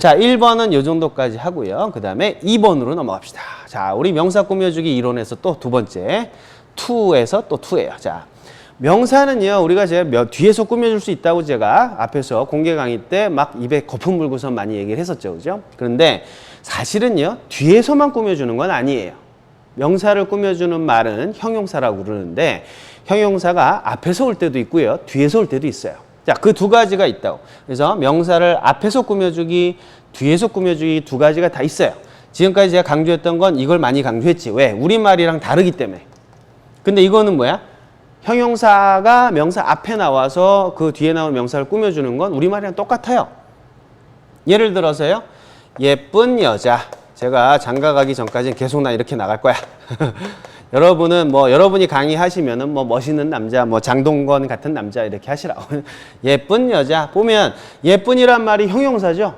자, 1번은 요 정도까지 하고요. 그 다음에 2번으로 넘어갑시다. 자, 우리 명사 꾸며주기 이론에서 또 두 번째. 2에서 또 2예요. 자, 명사는요, 우리가 제가 몇, 뒤에서 꾸며줄 수 있다고 제가 앞에서 공개 강의 때 막 입에 거품 물고서 많이 얘기를 했었죠. 그죠? 그런데 사실은요, 뒤에서만 꾸며주는 건 아니에요. 명사를 꾸며주는 말은 형용사라고 그러는데 형용사가 앞에서 올 때도 있고요. 뒤에서 올 때도 있어요. 자, 그 두 가지가 있다고. 그래서 명사를 앞에서 꾸며주기, 뒤에서 꾸며주기 두 가지가 다 있어요. 지금까지 제가 강조했던 건 이걸 많이 강조했지. 왜? 우리말이랑 다르기 때문에. 근데 이거는 뭐야? 형용사가 명사 앞에 나와서 그 뒤에 나오는 명사를 꾸며주는 건 우리말이랑 똑같아요. 예를 들어서요. 예쁜 여자. 제가 장가 가기 전까지는 계속 나 이렇게 나갈 거야. 여러분은 뭐 여러분이 강의하시면은 뭐 멋있는 남자, 뭐 장동건 같은 남자 이렇게 하시라고. 예쁜 여자 보면 예쁜이란 말이 형용사죠.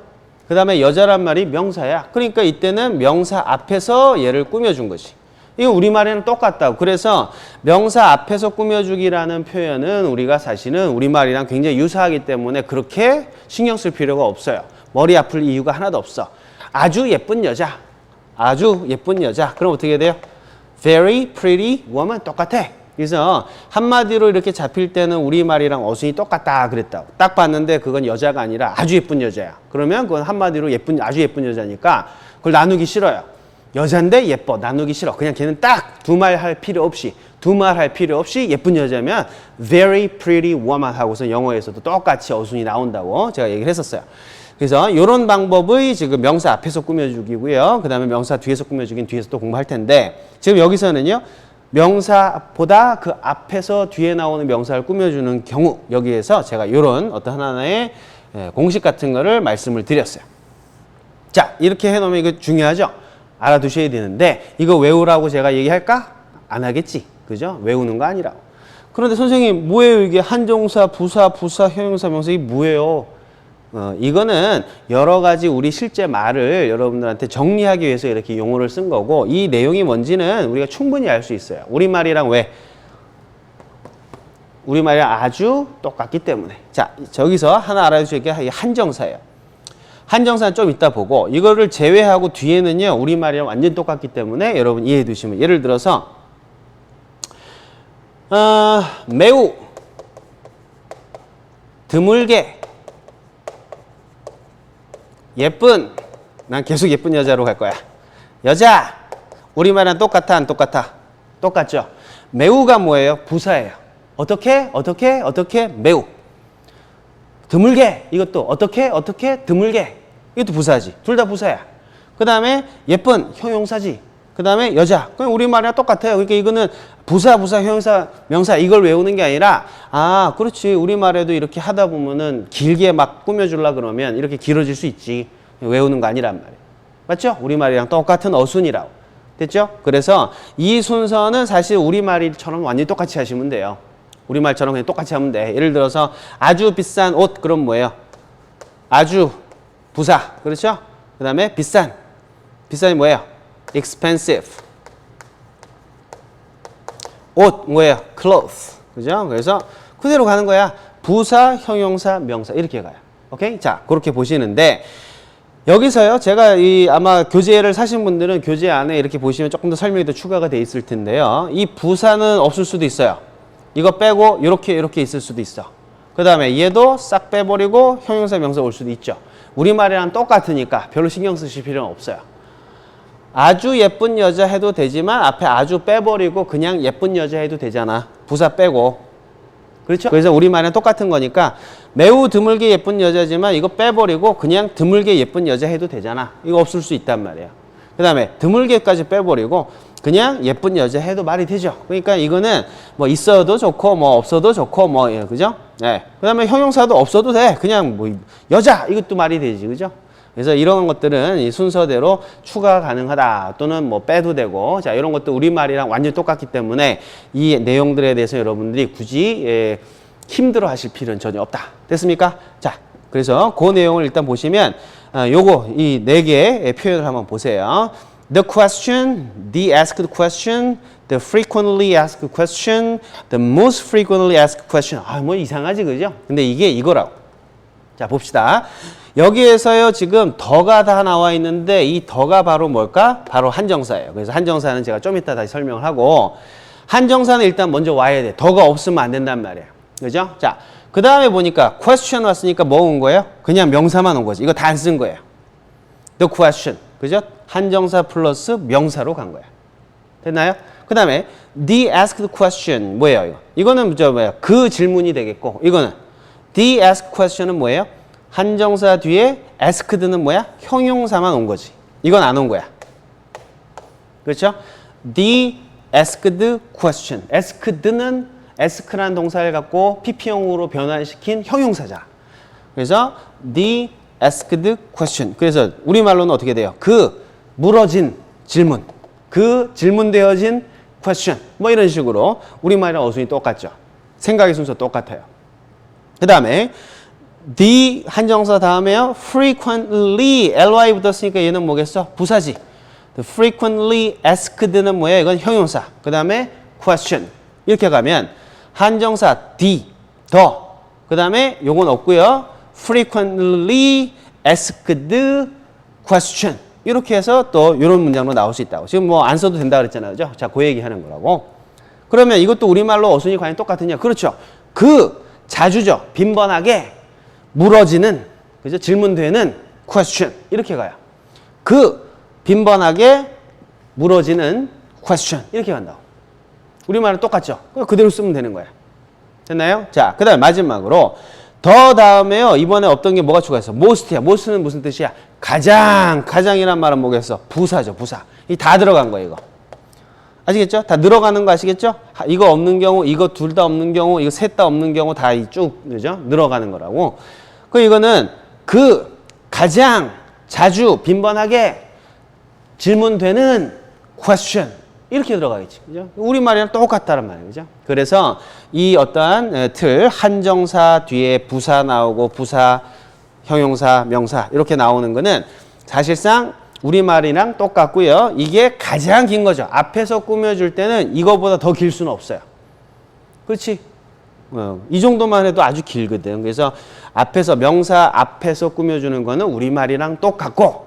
그 다음에 여자란 말이 명사야. 그러니까 이때는 명사 앞에서 얘를 꾸며준 것이. 이거 우리말에는 똑같다고. 그래서 명사 앞에서 꾸며주기라는 표현은 우리가 사실은 우리말이랑 굉장히 유사하기 때문에 그렇게 신경 쓸 필요가 없어요. 머리 아플 이유가 하나도 없어. 아주 예쁜 여자. 아주 예쁜 여자. 그럼 어떻게 돼요? Very pretty woman 똑같아. 그래서 한마디로 이렇게 잡힐 때는 우리말이랑 어순이 똑같다 그랬다고. 딱 봤는데 그건 여자가 아니라 아주 예쁜 여자야. 그러면 그건 한마디로 예쁜 아주 예쁜 여자니까 그걸 나누기 싫어요. 여잔데 예뻐 나누기 싫어. 그냥 걔는 딱 두 말 할 필요 없이 두 말 할 필요 없이 예쁜 여자면 very pretty woman 하고서 영어에서도 똑같이 어순이 나온다고 제가 얘기를 했었어요. 그래서 이런 방법의 지금 명사 앞에서 꾸며주기고요. 그 다음에 명사 뒤에서 꾸며주긴 뒤에서 또 공부할 텐데 지금 여기서는요. 명사보다 그 앞에서 뒤에 나오는 명사를 꾸며주는 경우 여기에서 제가 이런 어떤 하나의 예, 공식 같은 거를 말씀을 드렸어요. 자 이렇게 해놓으면 이거 중요하죠. 알아두셔야 되는데 이거 외우라고 제가 얘기할까? 안 하겠지. 그죠? 외우는 거 아니라고. 그런데 선생님 뭐예요 이게 한정사, 부사, 부사, 형용사, 명사 이게 뭐예요? 어, 이거는 여러 가지 우리 실제 말을 여러분들한테 정리하기 위해서 이렇게 용어를 쓴 거고 이 내용이 뭔지는 우리가 충분히 알 수 있어요. 우리말이랑 왜? 우리말이랑 아주 똑같기 때문에. 자, 저기서 하나 알아두실 게 한정사예요. 한정사는 좀 이따 보고 이거를 제외하고 뒤에는요 우리말이랑 완전 똑같기 때문에 여러분 이해해 두시면 예를 들어서 어, 매우 드물게 예쁜 난 계속 예쁜 여자로 갈 거야. 여자 우리말이랑 똑같아 안 똑같아? 똑같죠. 매우가 뭐예요? 부사예요. 어떻게 어떻게 어떻게? 매우. 드물게 이것도. 어떻게 어떻게? 드물게. 이것도 부사지. 둘 다 부사야. 그 다음에 예쁜 형용사지 그 다음에 여자. 그냥 우리말이랑 똑같아요. 그러니까 이거는 부사 부사 형용사 명사 이걸 외우는 게 아니라 아 그렇지. 우리말에도 이렇게 하다 보면은 길게 막 꾸며주려 그러면 이렇게 길어질 수 있지. 외우는 거 아니란 말이에요. 맞죠? 우리말이랑 똑같은 어순이라고. 됐죠? 그래서 이 순서는 사실 우리말처럼 완전히 똑같이 하시면 돼요. 우리말처럼 그냥 똑같이 하면 돼. 예를 들어서 아주 비싼 옷 그럼 뭐예요? 아주 부사. 그렇죠? 그 다음에 비싼. 비싼이 뭐예요? Expensive 옷 뭐예요? clothes 그죠? 그래서 그대로 가는 거야. 부사, 형용사, 명사 이렇게 가요. 오케이? 자 그렇게 보시는데 여기서요 제가 이 아마 교재를 사신 분들은 교재 안에 이렇게 보시면 조금 더 설명이 더 추가가 돼 있을 텐데요. 이 부사는 없을 수도 있어요. 이거 빼고 이렇게 이렇게 있을 수도 있어. 그 다음에 얘도 싹 빼버리고 형용사 명사 올 수도 있죠. 우리말이랑 똑같으니까 별로 신경 쓰실 필요는 없어요. 아주 예쁜 여자 해도 되지만 앞에 아주 빼버리고 그냥 예쁜 여자 해도 되잖아. 부사 빼고. 그렇죠? 그래서 우리말이랑 똑같은 거니까 매우 드물게 예쁜 여자지만 이거 빼버리고 그냥 드물게 예쁜 여자 해도 되잖아. 이거 없을 수 있단 말이야. 그 다음에 드물게까지 빼버리고 그냥 예쁜 여자 해도 말이 되죠. 그러니까 이거는 뭐 있어도 좋고 뭐 없어도 좋고 뭐 예, 그죠? 네. 그다음에 형용사도 없어도 돼. 그냥 뭐 여자 이것도 말이 되지. 그죠? 그래서 이런 것들은 이 순서대로 추가 가능하다 또는 뭐 빼도 되고 자 이런 것도 우리말이랑 완전 똑같기 때문에 이 내용들에 대해서 여러분들이 굳이 예, 힘들어 하실 필요는 전혀 없다. 됐습니까? 자, 그래서 그 내용을 일단 보시면 아, 요거 이 네 개의 표현을 한번 보세요. The question, the asked question, the frequently asked question, the most frequently asked question. 아, 뭐 이상하지, 그죠? 근데 이게 이거라고. 자, 봅시다. 여기에서요 지금 더가 다 나와 있는데 이 더가 바로 뭘까? 바로 한정사예요. 그래서 한정사는 제가 좀 이따 다시 설명을 하고 한정사는 일단 먼저 와야 돼. 더가 없으면 안 된단 말이에요. 그죠? 자, 그 다음에 보니까 question 왔으니까 뭐 온 거예요? 그냥 명사만 온 거지. 이거 다 안 쓴 거예요. The question. 그죠? 한정사 플러스 명사로 간 거야. 됐나요? 그 다음에 the asked question 뭐예요 이거? 이거는 저 뭐야 그 질문이 되겠고 이거는 the asked question은 뭐예요? 한정사 뒤에 asked는 뭐야? 형용사만 온 거지. 이건 안 온 거야. 그렇죠? The asked question. asked는 ask라는 동사를 갖고 PP형으로 변환시킨 형용사자. 그래서 the asked question. 그래서 우리말로는 어떻게 돼요? 그 물어진 질문. 그 질문되어진 question. 뭐 이런 식으로 우리말이랑 어순이 똑같죠. 생각의 순서 똑같아요. 그 다음에 the 한정사 다음에요. frequently ly 붙었으니까 얘는 뭐겠어? 부사지. Frequently asked는 뭐예요? 이건 형용사. 그 다음에 question. 이렇게 가면 한정사 the, 더. 그 다음에 요건 없고요. frequently asked question. 이렇게 해서 또 이런 문장으로 나올 수 있다고. 지금 뭐 안 써도 된다 그랬잖아요. 그죠? 자, 그 얘기 하는 거라고. 그러면 이것도 우리말로 어순이 과연 똑같으냐? 그렇죠. 그 자주죠. 빈번하게 물어지는 그죠? 질문되는 question. 이렇게 가요. 그 빈번하게 물어지는 question. 이렇게 간다고. 우리말은 똑같죠. 그대로 쓰면 되는 거야. 됐나요? 자, 그 다음에 마지막으로 더 다음에요. 이번에 없던 게 뭐가 추가했어? most야. most는 무슨 뜻이야? 가장, 가장이란 말은 뭐겠어? 부사죠, 부사. 이 다 들어간 거예요, 이거. 아시겠죠? 다 늘어가는 거 아시겠죠? 하- 이거 없는 경우, 이거 둘 다 없는 경우, 이거 셋 다 없는 경우 다 쭉? 늘어가는 거라고. 그 이거는 그 가장 자주 빈번하게 질문되는 question 이렇게 들어가겠지, 그죠? 우리말이랑 똑같다는 말이에요, 그죠? 그래서 이 어떠한 에, 틀 한정사 뒤에 부사 나오고 부사, 형용사, 명사 이렇게 나오는 거는 사실상 우리말이랑 똑같고요. 이게 가장 긴 거죠. 앞에서 꾸며줄 때는 이거보다 더 길 수는 없어요. 그렇지? 어, 이 정도만 해도 아주 길거든. 그래서 앞에서 명사 앞에서 꾸며주는 거는 우리말이랑 똑같고,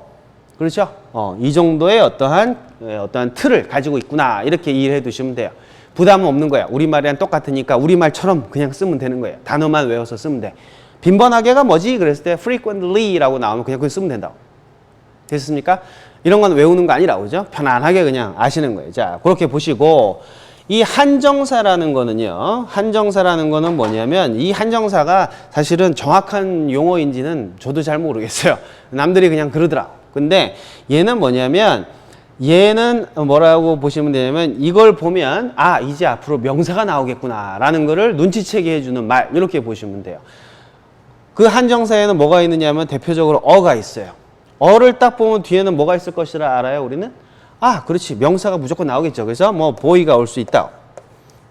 그렇죠? 어, 이 정도의 어떠한 에, 어떠한 틀을 가지고 있구나 이렇게 이해해 두시면 돼요. 부담은 없는 거야. 우리말이랑 똑같으니까 우리말처럼 그냥 쓰면 되는 거예요. 단어만 외워서 쓰면 돼. 빈번하게가 뭐지? 그랬을 때 frequently라고 나오면 그냥 그거 쓰면 된다고. 됐습니까? 이런 건 외우는 거 아니라 그죠? 편안하게 그냥 아시는 거예요. 자, 그렇게 보시고 이 한정사라는 거는요. 한정사라는 거는 뭐냐면 이 한정사가 사실은 정확한 용어인지는 저도 잘 모르겠어요. 남들이 그냥 그러더라. 근데 얘는 뭐냐면 얘는 뭐라고 보시면 되냐면 이걸 보면 아 이제 앞으로 명사가 나오겠구나 라는 거를 눈치채게 해주는 말 이렇게 보시면 돼요. 그 한정사에는 뭐가 있느냐 면 대표적으로 어가 있어요. 어를 딱 보면 뒤에는 뭐가 있을 것이라 알아요, 우리는? 아, 그렇지. 명사가 무조건 나오겠죠. 그래서 뭐 보이가 올 수 있다.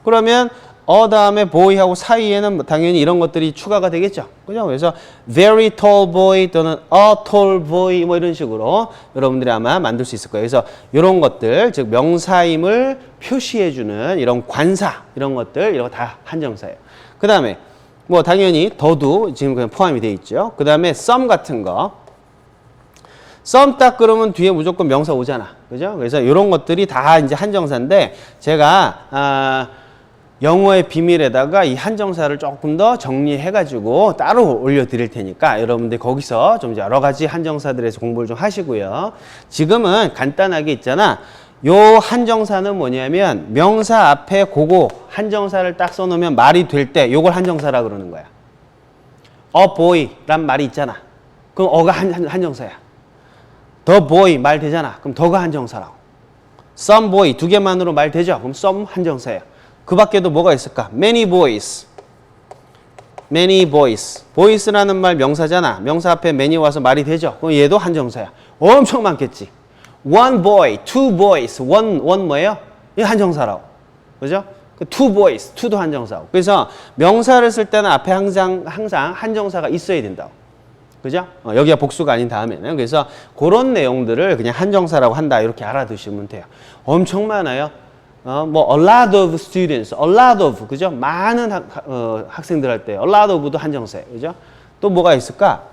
그러면 어 다음에 boy하고 사이에는 당연히 이런 것들이 추가가 되겠죠. 그죠? 그래서 very tall boy 또는 a tall boy 뭐 이런 식으로 여러분들이 아마 만들 수 있을 거예요. 그래서 이런 것들, 즉 명사임을 표시해 주는 이런 관사 이런 것들 이런 거 다 한정사예요. 그다음에 뭐 당연히 더도 지금 그냥 포함이 돼 있죠. 그다음에 some 같은 거 썸 딱 그러면 뒤에 무조건 명사 오잖아. 그죠? 그래서 이런 것들이 다 이제 한정사인데 제가 아, 영어의 비밀에다가 이 한정사를 조금 더 정리해가지고 따로 올려드릴 테니까 여러분들 거기서 좀 여러 가지 한정사들에서 공부를 좀 하시고요. 지금은 간단하게 있잖아. 요 한정사는 뭐냐면 명사 앞에 그거 한정사를 딱 써놓으면 말이 될 때 요걸 한정사라 그러는 거야. 어 보이란 말이 있잖아. 그럼 어가 한, 한, 한정사야. 더 보이 말 되잖아. 그럼 더가 한정사라고. some boy 두 개만으로 말 되죠. 그럼 some 한정사예요. 그 밖에도 뭐가 있을까? many boys. many boys. boys라는 말 명사잖아. 명사 앞에 many 와서 말이 되죠. 그럼 얘도 한정사야. 엄청 많겠지. one boy, two boys. one one 뭐예요? 이 한정사라고. 그죠? 그 two boys, two도 한정사고. 그래서 명사를 쓸 때는 앞에 항상 항상 한정사가 있어야 된다고. 그죠? 어, 여기가 복수가 아닌 다음에는. 그래서 그런 내용들을 그냥 한정사라고 한다. 이렇게 알아두시면 돼요. 엄청 많아요. 어, 뭐, a lot of students, a lot of, 그죠? 많은 학, 어, 학생들 할 때, a lot of도 한정사예요. 그죠? 또 뭐가 있을까?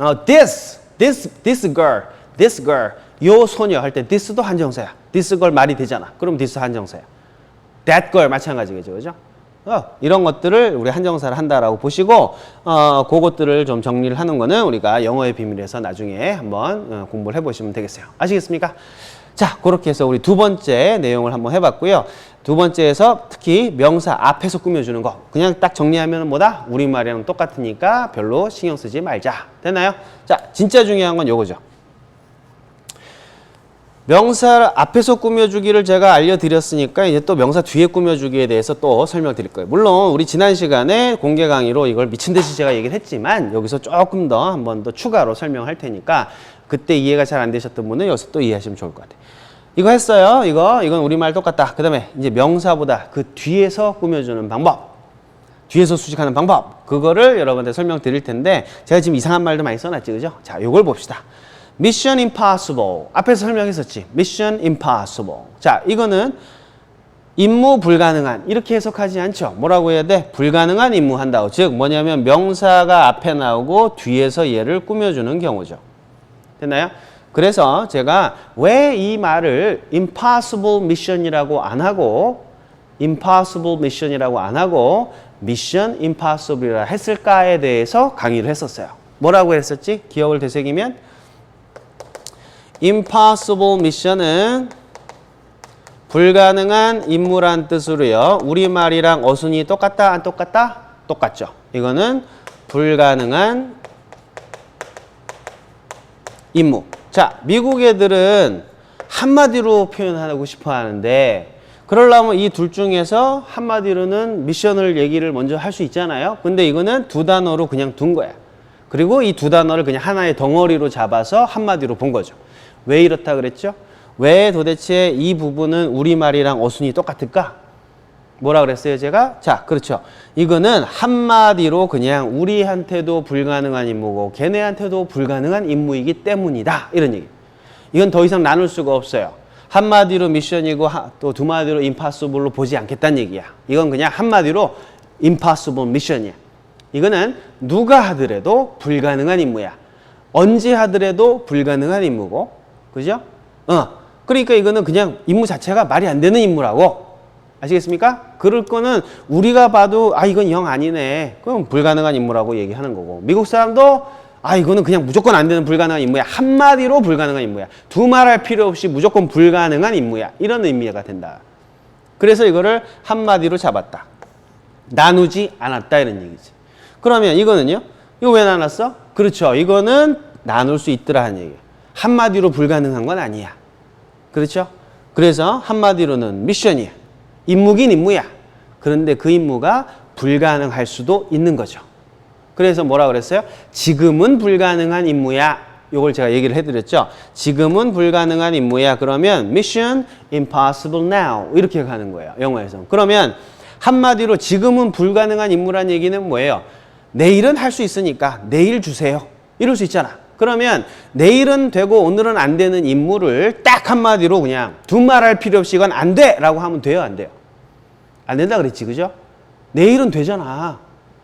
어, this, this, this girl, this girl, 요 소녀 할 때 this도 한정사야. this girl 말이 되잖아. 그럼 this 한정사야. that girl 마찬가지겠죠, 그죠? 어, 이런 것들을 우리 한정사를 한다라고 보시고 어, 그것들을 좀 정리를 하는 거는 우리가 영어의 비밀에서 나중에 한번 어, 공부를 해보시면 되겠어요. 아시겠습니까? 자, 그렇게 해서 우리 두 번째 내용을 한번 해봤고요. 두 번째에서 특히 명사 앞에서 꾸며주는 거. 그냥 딱 정리하면 뭐다? 우리말이랑 똑같으니까 별로 신경 쓰지 말자. 됐나요? 자, 진짜 중요한 건 요거죠. 명사 앞에서 꾸며주기를 제가 알려드렸으니까 이제 또 명사 뒤에 꾸며주기에 대해서 또 설명드릴 거예요. 물론 우리 지난 시간에 공개 강의로 이걸 미친 듯이 제가 얘기를 했지만 여기서 조금 더 한 번 더 추가로 설명할 테니까 그때 이해가 잘 안 되셨던 분은 여기서 또 이해하시면 좋을 것 같아요. 이거 했어요. 이거 이건 우리말 똑같다. 그 다음에 이제 명사보다 그 뒤에서 꾸며주는 방법. 뒤에서 수식하는 방법. 그거를 여러분들 설명드릴 텐데 제가 지금 이상한 말도 많이 써놨지 그죠? 자, 요걸 봅시다. Mission Impossible. 앞에서 설명했었지. Mission Impossible. 자, 이거는 임무 불가능한 이렇게 해석하지 않죠. 뭐라고 해야 돼? 불가능한 임무 한다고. 즉 뭐냐면 명사가 앞에 나오고 뒤에서 얘를 꾸며주는 경우죠. 됐나요? 그래서 제가 왜 이 말을 impossible mission이라고 안 하고 impossible mission이라고 안 하고 mission impossible이라 했을까에 대해서 강의를 했었어요. 뭐라고 했었지? 기억을 되새기면 impossible mission은 불가능한 임무란 뜻으로요. 우리말이랑 어순이 똑같다 안 똑같다? 똑같죠. 이거는 불가능한 임무. 자, 미국 애들은 한마디로 표현하고 싶어 하는데 그러려면 이 둘 중에서 한마디로는 미션을 얘기를 먼저 할 수 있잖아요. 근데 이거는 두 단어로 그냥 둔 거야. 그리고 이 두 단어를 그냥 하나의 덩어리로 잡아서 한마디로 본 거죠. 왜 이렇다 그랬죠? 왜 도대체 이 부분은 우리말이랑 어순이 똑같을까? 뭐라 그랬어요, 제가? 자, 그렇죠. 이거는 한마디로 그냥 우리한테도 불가능한 임무고 걔네한테도 불가능한 임무이기 때문이다. 이런 얘기. 이건 더 이상 나눌 수가 없어요. 한마디로 미션이고 또 두 마디로 임파서블로 보지 않겠다는 얘기야. 이건 그냥 한마디로 임파서블 미션이야. 이거는 누가 하더라도 불가능한 임무야. 언제 하더라도 불가능한 임무고. 그죠? 어. 그러니까 이거는 그냥 임무 자체가 말이 안 되는 임무라고. 아시겠습니까? 그럴 거는 우리가 봐도 아 이건 영 아니네. 그럼 불가능한 임무라고 얘기하는 거고. 미국 사람도 아 이거는 그냥 무조건 안 되는 불가능한 임무야. 한마디로 불가능한 임무야. 두 말할 필요 없이 무조건 불가능한 임무야. 이런 의미가 된다. 그래서 이거를 한마디로 잡았다. 나누지 않았다 이런 얘기지. 그러면 이거는요? 이거 왜 나눴어? 그렇죠. 이거는 나눌 수 있더라 하는 얘기예요. 한마디로 불가능한 건 아니야. 그렇죠? 그래서 한마디로는 미션이야. 임무긴 임무야. 그런데 그 임무가 불가능할 수도 있는 거죠. 그래서 뭐라 그랬어요? 지금은 불가능한 임무야. 요걸 제가 얘기를 해드렸죠. 지금은 불가능한 임무야. 그러면 mission impossible now 이렇게 가는 거예요. 영어에서. 그러면 한마디로 지금은 불가능한 임무란 얘기는 뭐예요? 내일은 할 수 있으니까 내일 주세요. 이럴 수 있잖아. 그러면 내일은 되고 오늘은 안 되는 임무를 딱 한마디로 그냥 두말할 필요 없이 이건 안 돼! 라고 하면 돼요? 안 돼요? 안 된다 그랬지, 그죠? 내일은 되잖아.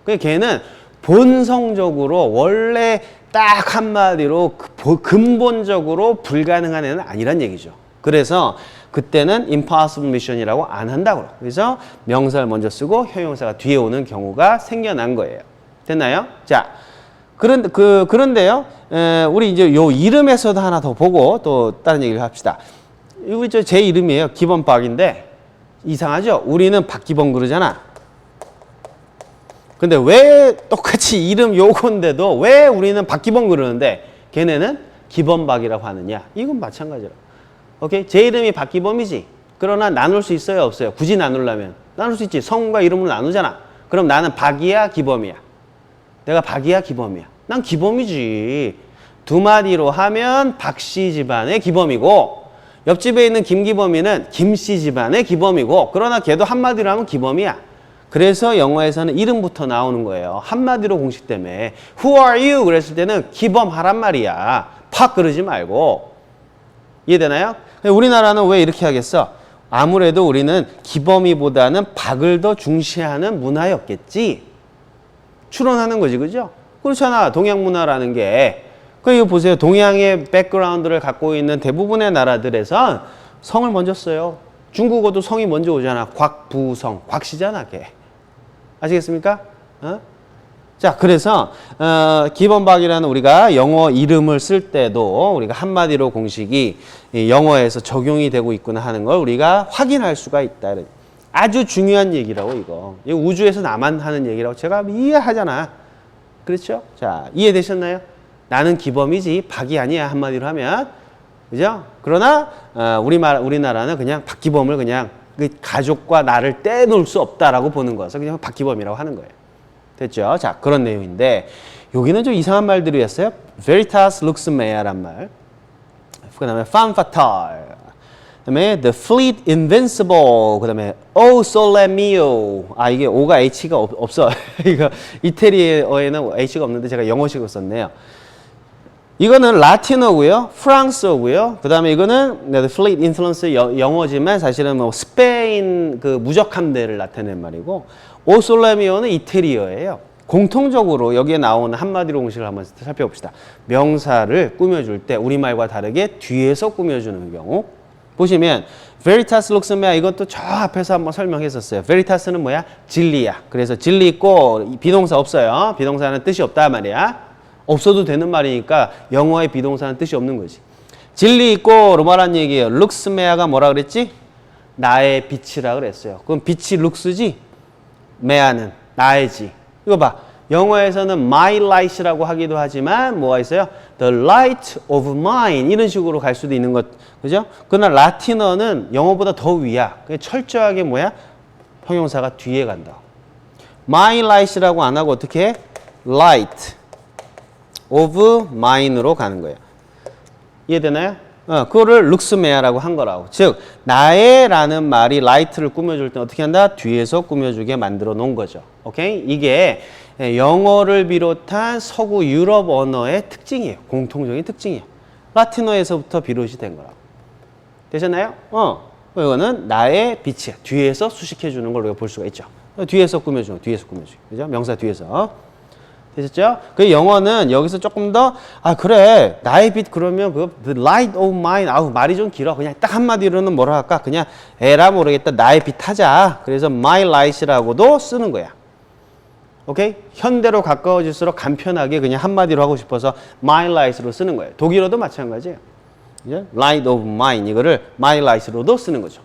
그러니까 걔는 본성적으로 원래 딱 한마디로 그 근본적으로 불가능한 애는 아니란 얘기죠. 그래서 그때는 impossible mission이라고 안 한다고. 그래서 명사를 먼저 쓰고 형용사가 뒤에 오는 경우가 생겨난 거예요. 됐나요? 자, 그런 그 그런데요. 에, 우리 이제 요 이름에서도 하나 더 보고 또 다른 얘기를 합시다. 이거 제 이름이에요. 기본박인데 이상하죠? 우리는 박기범 그러잖아. 근데 왜 똑같이 이름 요건데도 왜 우리는 박기범 그러는데 걔네는 기범박이라고 하느냐? 이건 마찬가지라. 오케이? 제 이름이 박기범이지. 그러나 나눌 수 있어요, 없어요? 굳이 나누려면 나눌 수 있지. 성과 이름으로 나누잖아. 그럼 나는 박이야, 기범이야. 내가 박이야, 기범이야. 난 기범이지. 두 마디로 하면 박씨 집안의 기범이고 옆집에 있는 김기범이는 김씨 집안의 기범이고 그러나 걔도 한마디로 하면 기범이야. 그래서 영어에서는 이름부터 나오는 거예요. 한마디로 공식 때문에 Who are you? 그랬을 때는 기범하란 말이야. 팍 그러지 말고 이해되나요? 우리나라는 왜 이렇게 하겠어? 아무래도 우리는 기범이보다는 박을 더 중시하는 문화였겠지. 추론하는 거지, 그죠? 그렇잖아. 동양 문화라는 게 그 이거 보세요. 동양의 백그라운드를 갖고 있는 대부분의 나라들에선 성을 먼저 써요. 중국어도 성이 먼저 오잖아. 곽부성, 곽씨잖아, 걔. 아시겠습니까? 어? 자, 그래서 어, 기본박이라는 우리가 영어 이름을 쓸 때도 우리가 한마디로 공식이 이 영어에서 적용이 되고 있구나 하는 걸 우리가 확인할 수가 있다. 아주 중요한 얘기라고 이거. 이 우주에서 나만 하는 얘기라고 제가 이해하잖아. 그렇죠? 자, 이해되셨나요? 나는 기범이지 박이 아니야 한마디로 하면 그죠? 그러나 어, 우리말 우리나라는 그냥 박기범을 그냥 그 가족과 나를 떼놓을 수 없다라고 보는 거여서 그냥 박기범이라고 하는 거예요. 됐죠? 자, 그런 내용인데 여기는 좀 이상한 말들이었어요. Veritas lux mea란 말. 그 다음에 femme fatale. 그다음에 the fleet invincible. 그다음에 oh sole mio. 아 이게 O가 H가 없, 없어. 이거 이태리어에는 H가 없는데 제가 영어식으로 썼네요. 이거는 라틴어고요, 프랑스어고요. 그다음에 이거는 the fleet influence 여- 영어지만 사실은 뭐 스페인 그 무적 함대를 나타낸 말이고 오솔라미오는 이태리어예요. 공통적으로 여기에 나오는 한마디로 공식을 한번 살펴봅시다. 명사를 꾸며줄 때 우리말과 다르게 뒤에서 꾸며주는 경우 보시면 veritas lux mea 이것도 저 앞에서 한번 설명했었어요. veritas는 뭐야? 진리야. 그래서 진리 있고 비동사 없어요. 비동사는 뜻이 없다 말이야. 없어도 되는 말이니까 영어의 비동사는 뜻이 없는 거지. 진리 있고 로마란 얘기예요. lux mea가 뭐라 그랬지? 나의 빛이라 그랬어요. 그럼 빛이 lux지? mea는 나의지. 이거 봐. 영어에서는 my light이라고 하기도 하지만 뭐가 있어요? The light of mine 이런 식으로 갈 수도 있는 것 그죠? 그러나 라틴어는 영어보다 더 위야. 그게 철저하게 뭐야? 형용사가 뒤에 간다. my light이라고 안 하고 어떻게 해? light of mine으로 가는 거예요. 이해되나요? 어, 그거를 룩스메아라고 한 거라고. 즉, 나의라는 말이 라이트를 꾸며줄 때 어떻게 한다? 뒤에서 꾸며주게 만들어 놓은 거죠. 오케이? 이게 예, 영어를 비롯한 서구 유럽 언어의 특징이에요. 공통적인 특징이에요. 라틴어에서부터 비롯이 된 거라고. 되셨나요? 어. 이거는 나의 빛이야. 뒤에서 수식해 주는 걸 우리가 볼 수가 있죠. 뒤에서 꾸며주는 거, 뒤에서 꾸며주기. 그죠? 명사 뒤에서. 되셨죠? 그 영어는 여기서 조금 더, 아, 그래. 나의 빛 그러면 그, the light of mine. 아우, 말이 좀 길어. 그냥 딱 한마디로는 뭐라 할까? 그냥 에라 모르겠다. 나의 빛 하자. 그래서 my light이라고도 쓰는 거야. 오케이? 현대로 가까워질수록 간편하게 그냥 한마디로 하고 싶어서 my light으로 쓰는 거예요. 독일어도 마찬가지예요. 그죠? light of mine. 이거를 my light로도 쓰는 거죠.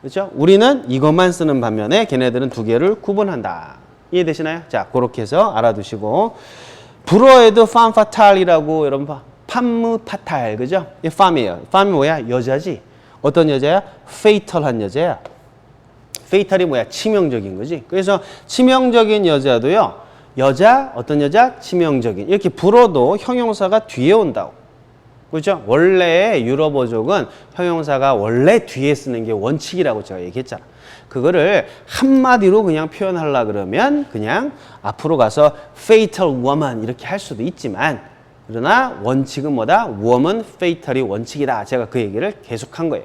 그렇죠? 우리는 이것만 쓰는 반면에 걔네들은 두 개를 구분한다. 이해되시나요? 자, 그렇게 해서 알아두시고 불어에도 fatale이라고 여러분 봐. 판무 파탈 그죠? 이 팜이에요. 팜이 뭐야? 여자지. 어떤 여자야? fatal한 여자야. Fatal이 뭐야? 치명적인 거지. 그래서 치명적인 여자도요. 여자 어떤 여자? 치명적인. 이렇게 불어도 형용사가 뒤에 온다고. 그렇죠? 원래 유럽어족은 형용사가 원래 뒤에 쓰는 게 원칙이라고 제가 얘기했잖아. 그거를 한마디로 그냥 표현하려 그러면 그냥 앞으로 가서 fatal woman 이렇게 할 수도 있지만 그러나 원칙은 뭐다? woman fatal이 원칙이다. 제가 그 얘기를 계속한 거예요.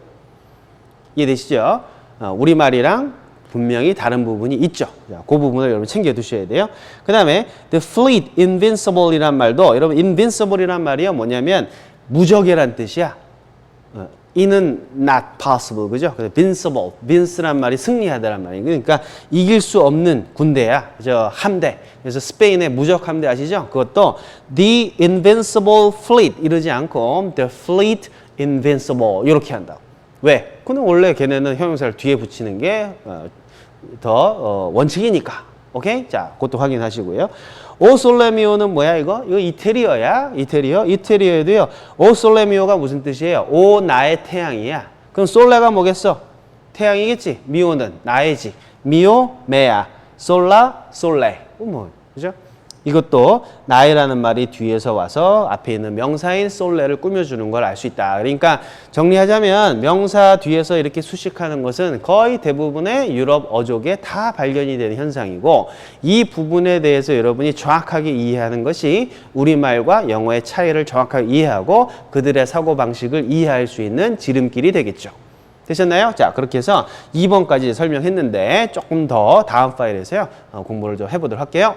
이해되시죠? 어, 우리말이랑 분명히 다른 부분이 있죠. 자, 그 부분을 여러분 챙겨 두셔야 돼요. 그 다음에 the fleet invincible이란 말도 여러분 invincible이란 말이요 뭐냐면 무적이란 뜻이야. 어, 이는 not possible 그죠? vincible, vince란 말이 승리하다란 말이에요. 그러니까 이길 수 없는 군대야. 저 함대. 그래서 스페인의 무적 함대 아시죠? 그것도 the invincible fleet 이러지 않고 the fleet invincible 이렇게 한다고. 왜? 그는 원래 걔네는 형용사를 뒤에 붙이는 게더 어, 원칙이니까. 오케이? 자, 그것도 확인하시고요. 오솔레미오는 뭐야 이거? 이거 이태리어야. 이태리어. 이태리어에도요. 오솔레미오가 무슨 뜻이에요? 오 나의 태양이야. 그럼 솔레가 뭐겠어? 태양이겠지. 미오는 나의지. 미오 메아. 솔라 솔레. 뭐 그죠? 이것도 나이라는 말이 뒤에서 와서 앞에 있는 명사인 솔레를 꾸며주는 걸 알 수 있다. 그러니까 정리하자면 명사 뒤에서 이렇게 수식하는 것은 거의 대부분의 유럽 어족에 다 발견이 되는 현상이고 이 부분에 대해서 여러분이 정확하게 이해하는 것이 우리말과 영어의 차이를 정확하게 이해하고 그들의 사고방식을 이해할 수 있는 지름길이 되겠죠. 되셨나요? 자, 그렇게 해서 2번까지 설명했는데 조금 더 다음 파일에서요, 어, 공부를 좀 해보도록 할게요.